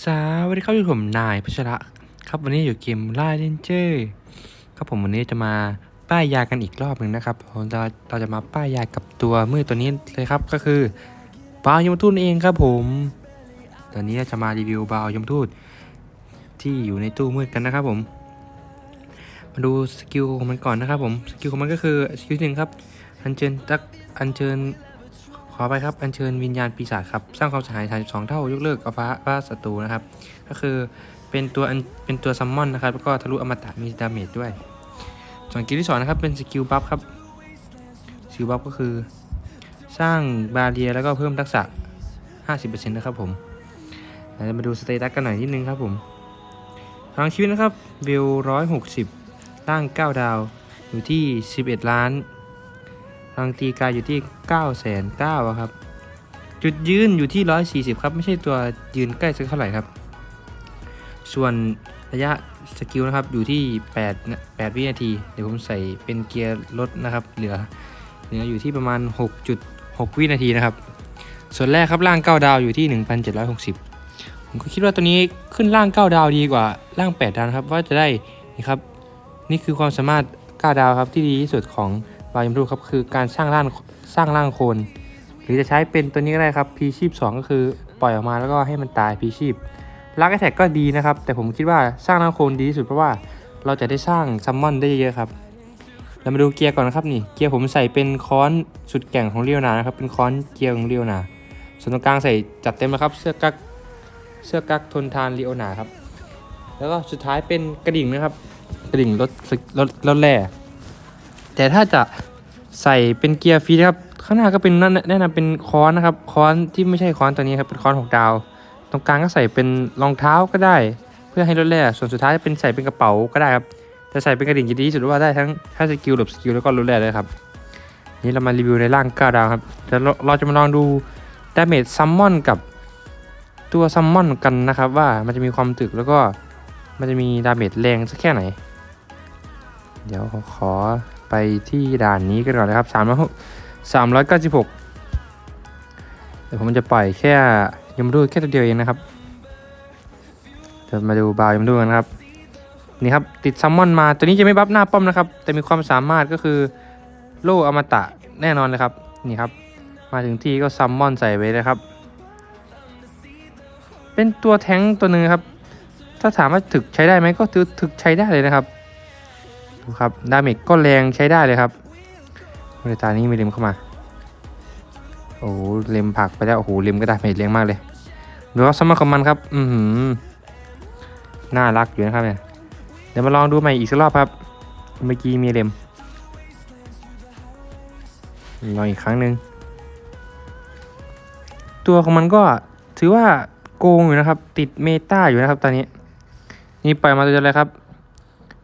สวัสดีครับอยู่ผมนายพัชระครับวันนี้อยู่เกมล่าเลนเจอร์ครับผมวันนี้จะมาป้ายยากันอีกรอบหนึ่งนะครับผมจะเราจะมาป้ายยากับตัวมืดตัวนี้เลยครับก็คือบาวยมทูตนั่นเองครับผมตอนนี้จะมารีวิวบาวยมทูตที่อยู่ในตู้มืดกันนะครับผม มาดูสกิลของมันก่อนนะครับผมสกิลของมันก็คือสกิลหนึ่งครับอัญเชิญตักอัญเชิญ ขอไปครับ อัญเชิญวิญญาณปีศาจครับ สร้างความเสียหายสองเท่า ยกเลิกอัลฟาบ้าศัตรูนะครับ ก็คือเป็นตัวเป็นตัวซัมมอนนะครับ แล้วก็ทะลุอมตะมีดาเมจด้วย ส่วนกิลที่สองนะครับ เป็นสกิลบัฟครับ สกิลบัฟก็คือ สร้างบาเรียแล้วก็เพิ่มทักษะ 50%นะครับผมเรามาดูสเตตัสกันหน่อยนิดนึงครับผมพลังชีวิตนะครับวิว160ร่าง 9 ดาว อยู่ที่ 11 ล้าน พลังตีกายอยู่ที่9ก้าแสนเก้าครับ จุดยืนอยู่ที่ 140 ครับ ไม่ใช่ตัวยืนใกล้สักเท่าไหร่ครับ ส่วนระยะสกิลนะครับอยู่ที่8 8วินาที เดี๋ยวผมใส่เป็นเกียร์ลดนะครับ เหลือเหลืออยู่ที่ประมาณ 6.6 วินาทีนะครับ ส่วนแรกครับล่าง 9 ดาวอยู่ที่ 1,760 ผมก็คิดว่าตัวนี้ขึ้นล่าง 9 ดาวดีกว่าล่าง 8 ดาวนะครับว่าจะได้นี่ครับนี่คือความสามารถ 9 ดาวครับที่ดีที่สุดของ วายมรูครับคือการสร้างร่างสร้างร่างโคน หรือจะใช้เป็นตัวนี้ก็ได้ครับพีชีพ2ก็คือปล่อยออกมาแล้วก็ให้มันตายพีชีพลักแอทแทกก็ดีนะครับ แต่ผมคิดว่าสร้างร่างโคนดีที่สุดเพราะว่าเราจะได้สร้างซัมมอนได้เยอะครับเรามาดูเกียร์ก่อนนะครับนี่เกียร์ผมใส่เป็นค้อนสุดแก่งของเรียวนานะครับเป็นค้อนเกียร์ของเรียวนาส่วนตรงกลางใส่จัดเต็มแล้วครับเสื้อกั๊กเสื้อกั๊กทนทานเรียวนาครับแล้วก็สุดท้ายเป็นกระดิ่งนะครับ กระดิ่งรถรถรถแร่ แต่ถ้าจะใส่เป็นเกียร์ฟรีนะครับข้างหน้าก็เป็นนั่นแนะนำเป็นค้อนนะครับค้อนที่ไม่ใช่ค้อนตัวนี้ครับเป็นค้อนหกดาว ตรงกลางก็ใส่เป็นรองเท้าก็ได้ เพื่อให้ลดแร่ส่วนสุดท้ายเป็นใส่เป็นกระเป๋าก็ได้ครับแต่ใส่เป็นกระดิ่งจะดีที่สุดว่าได้ทั้งทั้งสกิลหลบสกิลแล้วก็ลดแร่เลยครับนี่เรามารีวิวในร่าง9ดาวครับเดี๋ยวเราจะมาลองดูดาเมจซัมมอนกับตัวซัมมอนกันนะครับ ว่ามันจะมีความตึกแล้วก็มันจะมีดาเมจแรงสักแค่ไหน เดี๋ยวขอ ไปที่ด่านนี้กันก่อนนะครับ3 3 9 6เก้าสิบหกเดี๋ยวผมจะปล่อยแค่ยมรูดแค่ตัวเดียวเองนะครับเดี๋ยวมาดูบาวยมรูดกันนะครับนี่ครับติดซัมมอนมาตัวนี้จะไม่บัฟหน้าป้อมนะครับ แต่มีความสามารถก็คือโล่อมตะแน่นอนเลยครับนี่ครับ มาถึงที่ก็ซัมมอนใส่ไว้เลยครับ เป็นตัวแท้งตัวหนึ่งครับ ถ้าถามว่าถึกใช้ได้ไหมก็ถึกใช้ได้เลยนะครับ ครับดาเมจก็แรงใช้ได้เลยครับเวตานี้มีเลมเข้ามา โอ้เลมผักไปแล้ว โอ้โหเลมก็ดาเมจแรงมากเลยดูว่าสมรรของมันครับ อือหือน่ารักอยู่นะครับเนี่ย เดี๋ยวมาลองดูใหม่อีกสักรอบครับ เมื่อกี้มีเลมลองอีกครั้งหนึ่งตัวของมันก็ถือว่าโกงอยู่นะครับ ติดเมตาอยู่นะครับตอนนี้ นี่ปล่อยมาตัวเดียวเลยครับ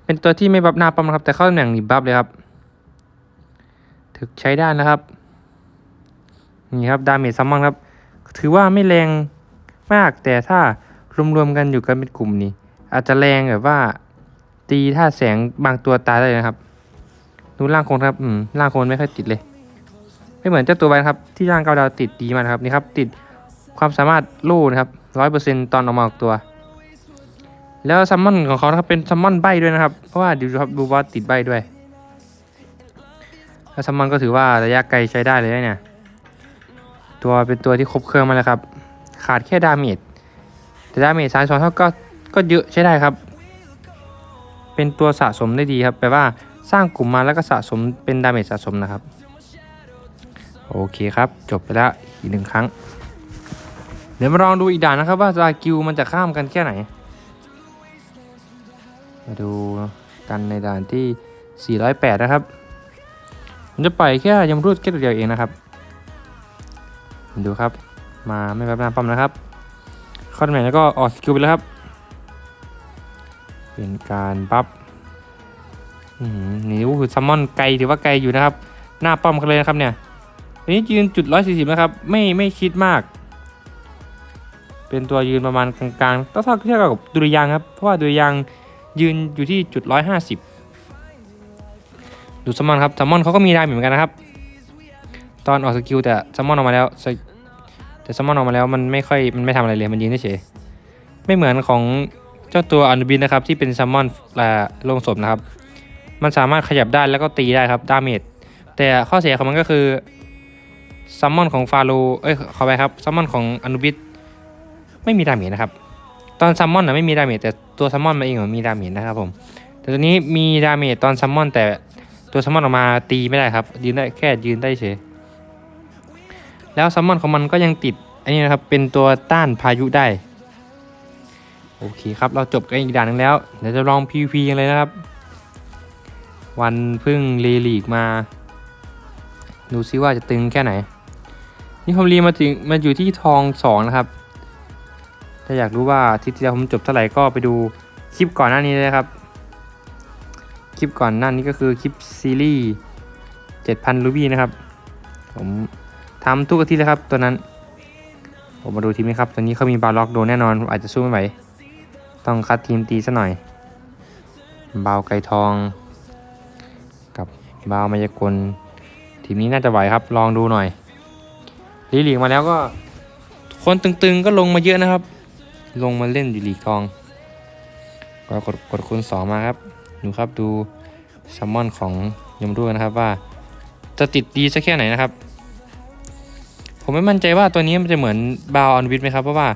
เป็นตัวที่ไม่บัฟหน้าป้อมนะครับ แต่เข้าตำแหน่งหนีบัฟเลยครับ ถึกใช้ได้นะครับ นี่ครับดาเมจซัมมอนครับ ถือว่าไม่แรงมาก แต่ถ้ารวมๆกันอยู่กันเป็นกลุ่มนี่อาจจะแรงแบบว่า ตีท่าแสงบางตัวตายได้นะครับ ดูร่างโคนครับ อืมร่างโคนไม่ค่อยติดเลย ไม่เหมือนเจ้าตัวไปครับ ที่ร่างเกาดาวติดดีมากครับ นี่ครับ ติดความสามารถโล่นะครับร้อยเปอร์เซ็นตอนออกมาออกตัว แล้วซัมมอนของเขานะครับเป็นซัมมอนใบด้วยนะครับ เพราะว่าดูครับดูว่าติดใบด้วยแล้วซัมมอนก็ถือว่าระยะไกลใช้ได้เลยเนี่ย ตัวเป็นตัวที่ครบเครื่องมาแล้วครับ ขาดแค่ดาเมจแต่ดาเมจสามสองเท่าก็ก็เยอะใช้ได้ครับ เป็นตัวสะสมได้ดีครับแปลว่าสร้างกลุ่มมาแล้วก็สะสมเป็นดาเมจสะสมนะครับ โอเคครับ จบไปแล้วอีกหนึ่งครั้ง เดี๋ยวมาลองดูอีกด่านนะครับว่าสกิลมันจะข้ามกันแค่ไหน มาดูกันในด่านที่ 408 นะครับ ผมจะปล่อยแค่ยมรูดแค่ตัวเดียวเองนะครับ ดูครับ มาไม่แบบน้าป้อมนะครับเข้าตำแหน่งแล้วก็ออกสกิลไปแล้วครับ เป็นการบัฟอื้อหือนี่ก็คือซัมมอนไกลถือว่าไกลอยู่นะครับ หน้าป้อมกันเลยนะครับเนี่ยอันนี้ยืนจุด 140 นะครับ ไม่ไม่คิดมาก เป็นตัวยืนประมาณกลางๆต้องเท่าเทียบกับดุริยางครับ เพราะว่าดุริยาง ยืนอยู่ที่จุด150ดูซัมมอนครับซัมมอนเขาก็มีได้เหมือนกันนะครับ ตอนออกสกิลแต่ซัมมอนออกมาแล้วแต่ซัมมอนออกมาแล้วมันไม่ค่อยมันไม่ทำอะไรเลยมันยืนเฉยไม่เหมือนของเจ้าตัวอนุบินนะครับที่เป็นซัมมอนโลงศพนะครับ มันสามารถขยับได้แล้วก็ตีได้ครับดาเมจแต่ข้อเสียของมันก็คือซัมมอนของฟาโรเอ้ยขอไปครับซัมมอนของอนุบิสไม่มีดาเมจนะครับ ตอนซัมมอนนะไม่มีดาเมจแต่ตัวซัมมอนมาเองมันมีดาเมจนะครับผมแต่ตัวนี้มีดาเมจตอนซัมมอนแต่ตัวซัมมอนออกมาตีไม่ได้ครับ ยืนได้แค่ยืนได้เฉยแล้วซัมมอนของมันก็ยังติดอันนี้นะครับเป็นตัวต้านพายุได้ โอเคครับเราจบกันอีกด่านนึงแล้วเดี๋ยวจะลอง PVP กันเลยนะครับ วันพึ่งเลลีกมา ดูซิว่าจะตึงแค่ไหน นี่ผมรีมาถึงมาอยู่ที่ทองสองนะครับ ถ้าอยากรู้ว่าทิตย์ที่แล้วผมจบเท่าไหร่ก็ไปดูคลิปก่อนหน้านี้เลยครับ คลิปก่อนหน้านี้ก็คือคลิปซีรีส์7,000รูบี้นะครับ ผมทำทุกอาทิตย์เลยครับตัวนั้น ผมมาดูทีมนี้ครับ ตอนนี้เขามีบาล็อกโดนแน่นอน อาจจะสู้ไม่ไหว ต้องคัดทีมตีซะหน่อย บาวไก่ทอง กับบาวมายากล ทีมนี้น่าจะไหวครับ ลองดูหน่อยลีลีกมาแล้วก็ คนตึงๆก็ลงมาเยอะนะครับ ลงมาเล่นอยู่หลีกทองก็กดกดคูณสองมาครับดูครับดูซัมมอนของยมด้วยนะครับว่าจะติดดีสักแค่ไหนนะครับ ผมไม่มั่นใจว่าตัวนี้มันจะเหมือนบาวออนวิทไหมครับเพราะว่า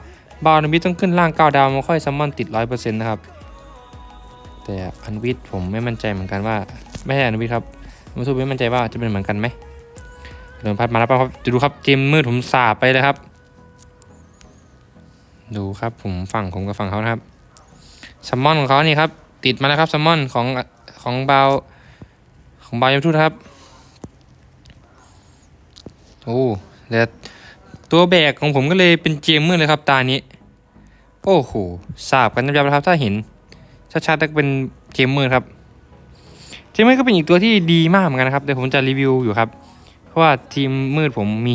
บาวออนวิทต้องขึ้นล่างก้าดาวมันค่อยซัมมอนติดร้อยเปอร์เซ็นต์นะครับ แต่อันวิทผมไม่มั่นใจเหมือนกันว่าไม่ใช่อันวิทครับมาสู้ไม่มั่นใจว่าจะเป็นเหมือนกันไหมเดินพัดมาแล้วครับจะดูครับเกมมืดผมสาบไปเลยครับ ดูครับผมฝั่งผมกับฝั่งเขานะครับซัมมอนของเขานี่ครับ ติดมาแล้วครับซัมมอนของของบาของบายมทูตครับ โอ้แต่ตัวแบกของผมก็เลยเป็นเกมเมืดเลยครับ ตานี้ โอ้โหสาบกันยับๆเลยครับถ้าเห็นชัดๆก็เป็นเกมเมืดครับ เจมเมืดก็เป็นอีกตัวที่ดีมากเหมือนกันนะครับเดี๋ยวผมจะรีวิวอยู่ครับ เพราะว่าทีมมืดผมมี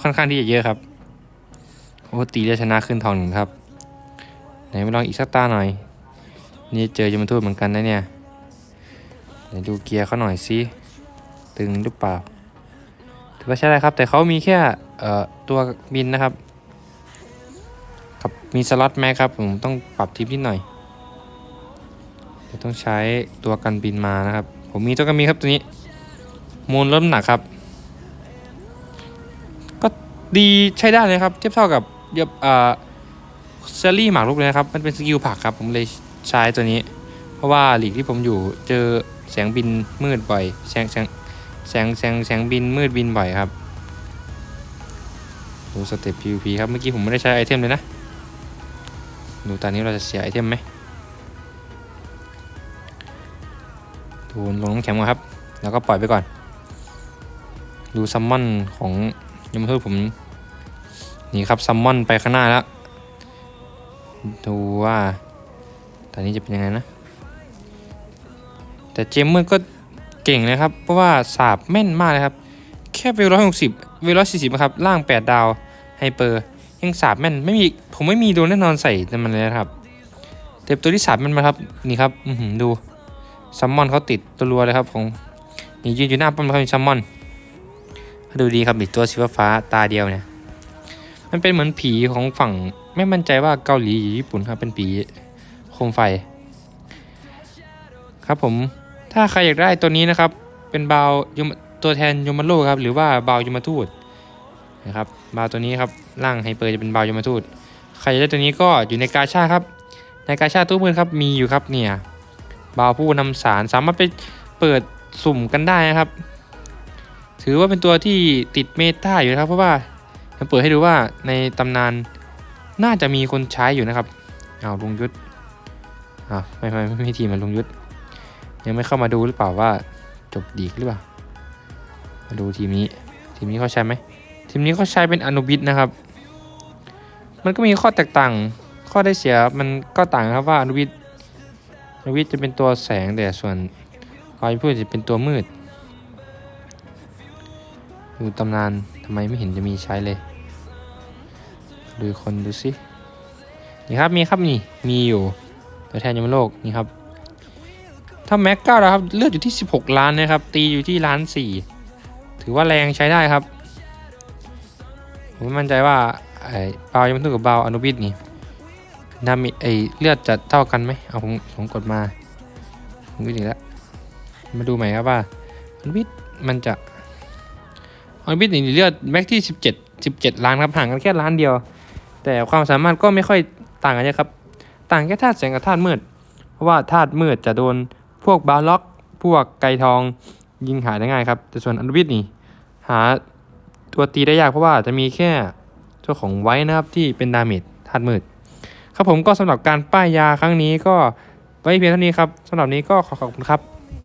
ค่อนข้างที่จะเยอะครับ โอตีได้ชนะขึ้นทองหนึ่งครับ ไหนมาลองอีกสักตาหน่อย นี่เจอยมทูตเหมือนกันนะเนี่ยไหนดูเกียร์เขาหน่อยสิตึงหรือเปล่าถือว่าใช่ได้ครับ แต่เขามีแค่เอ่อตัวบินนะครับกับมีสล็อตแม็กครับผมต้องปรับทิปนิดหน่อยเดี๋ยวต้องใช้ตัวกันบินมานะครับ ผมมีตัวกันบินครับตัวนี้มูลลดน้ำหนักครับ ก็ดีใช้ได้เลยครับ เทียบเท่ากับ เยบอ่าเซอรี่หมากรุกเลยนะครับมันเป็นสกิลผักครับผมเลยใช้ตัวนี้ เพราะว่าหลีกที่ผมอยู่เจอแสงบินมืดบ่อยแสงแสงแสงแสงแสงบินมืดบินบ่อยครับดูสเต็ป PVP ครับเมื่อกี้ผมไม่ได้ใช้ไอเทมเลยนะดูตอนนี้เราจะเสียไอเทมไหมดูลงน้ำแข็งก่อนครับ แล้วก็ปล่อยไปก่อน ดูซัมมอนของยมทูตผม นี่ครับซัมมอนไปข้างหน้าแล้ว ดูว่าตอนนี้จะเป็นยังไงนะ แต่เจมเมอร์ก็เก่งเลยครับ เพราะว่าสาบแม่นมากเลยครับ แค่เวลร้อยหกสิบเวลร้อยสี่สิบครับ ล่างแปดดาวไฮเปอร์ยังสาบแม่นไม่มีผมไม่มีโดนแน่นอนใส่มันเลยนะครับเต็มตัวที่สาบแม่นมาครับนี่ครับอืดูซัมมอนเขาติดตัวรัวเลยครับของนี่ยืนอยู่หน้าป้อมเขามีซัมมอนดูดีครับอีกตัวสีฟ้าตาเดียวเนี่ย มันเป็นเหมือนผีของฝั่ง ไม่มั่นใจว่าเกาหลีหรือญี่ปุ่นครับ เป็นผีโคมไฟ ครับผมถ้าใครอยากได้ตัวนี้นะครับ เป็นบาวยมตัวแทนยมโลครับ หรือว่าบาวยมทูตนะครับบาวตัวนี้ครับร่างไฮเปอร์จะเป็นบาวยมทูตใครอยากได้ตัวนี้ก็อยู่ในกาชาครับ ในกาชาตู้มือครับมีอยู่ครับเนี่ยบาวผู้นำสารสามารถไปเปิดสุ่มกันได้นะครับ ถือว่าเป็นตัวที่ติดเมตาอยู่นะครับ เพราะว่า จะเปิดให้ดูว่าในตำนานน่าจะมีคนใช้อยู่นะครับอ้าวลุงยุทธอ้าวไม่ไม่ไม่ไม่ทีมันลุงยุทธยังไม่เข้ามาดูหรือเปล่าว่าจบดีหรือเปล่า มาดูทีมนี้ ทีมนี้เขาใช้ไหมทีมนี้เขาใช้เป็นอนุบิตนะครับ มันก็มีข้อแตกต่าง ข้อได้เสียมันก็ต่างครับว่าอนุบิตนวิทจะเป็นตัวแสงแต่ส่วนคอยพูดจะเป็นตัวมืดดูตำนาน ทำไมไม่เห็นจะมีใช้เลยดูคนดูสินี่ครับมีครับนี่มีอยู่ ตัวแทนยมโลกนี่ครับถ้าแม็กเก้าแล้วครับเลือดอยู่ที่ 16 ล้านนะครับ ตีอยู่ที่ล้านสี่ถือว่าแรงใช้ได้ครับ ผมมั่นใจว่าไอ้บาวยมทูตกับบาวอนุบิตนี่ดามจไอเลือดจะเท่ากันไหมเอาผมผมกดมาผมวิ่งอีกแล้วมาดูใหม่ครับว่ามันวิทมันจะ ออนวิทนี่เลือดแม็กที่สิบเจ็ดสิบเจ็ดล้านครับห่างกันแค่ล้านเดียว แต่ความสามารถก็ไม่ค่อยต่างกันเยอะครับ ต่างแค่ธาตุแสงกับธาตุมืด เพราะว่าธาตุมืดจะโดนพวกบาล็อก พวกไกทองยิงหายได้ง่ายครับ แต่ส่วนอันวิทนี่หาตัวตีได้ยากเพราะว่าจะมีแค่ตัวของไว้นะครับที่เป็นดาเมจธาตุมืด ครับผมก็สำหรับการป้ายยาครั้งนี้ก็ไว้เพียงเท่านี้ครับสำหรับนี้ก็ขอขอบคุณครับ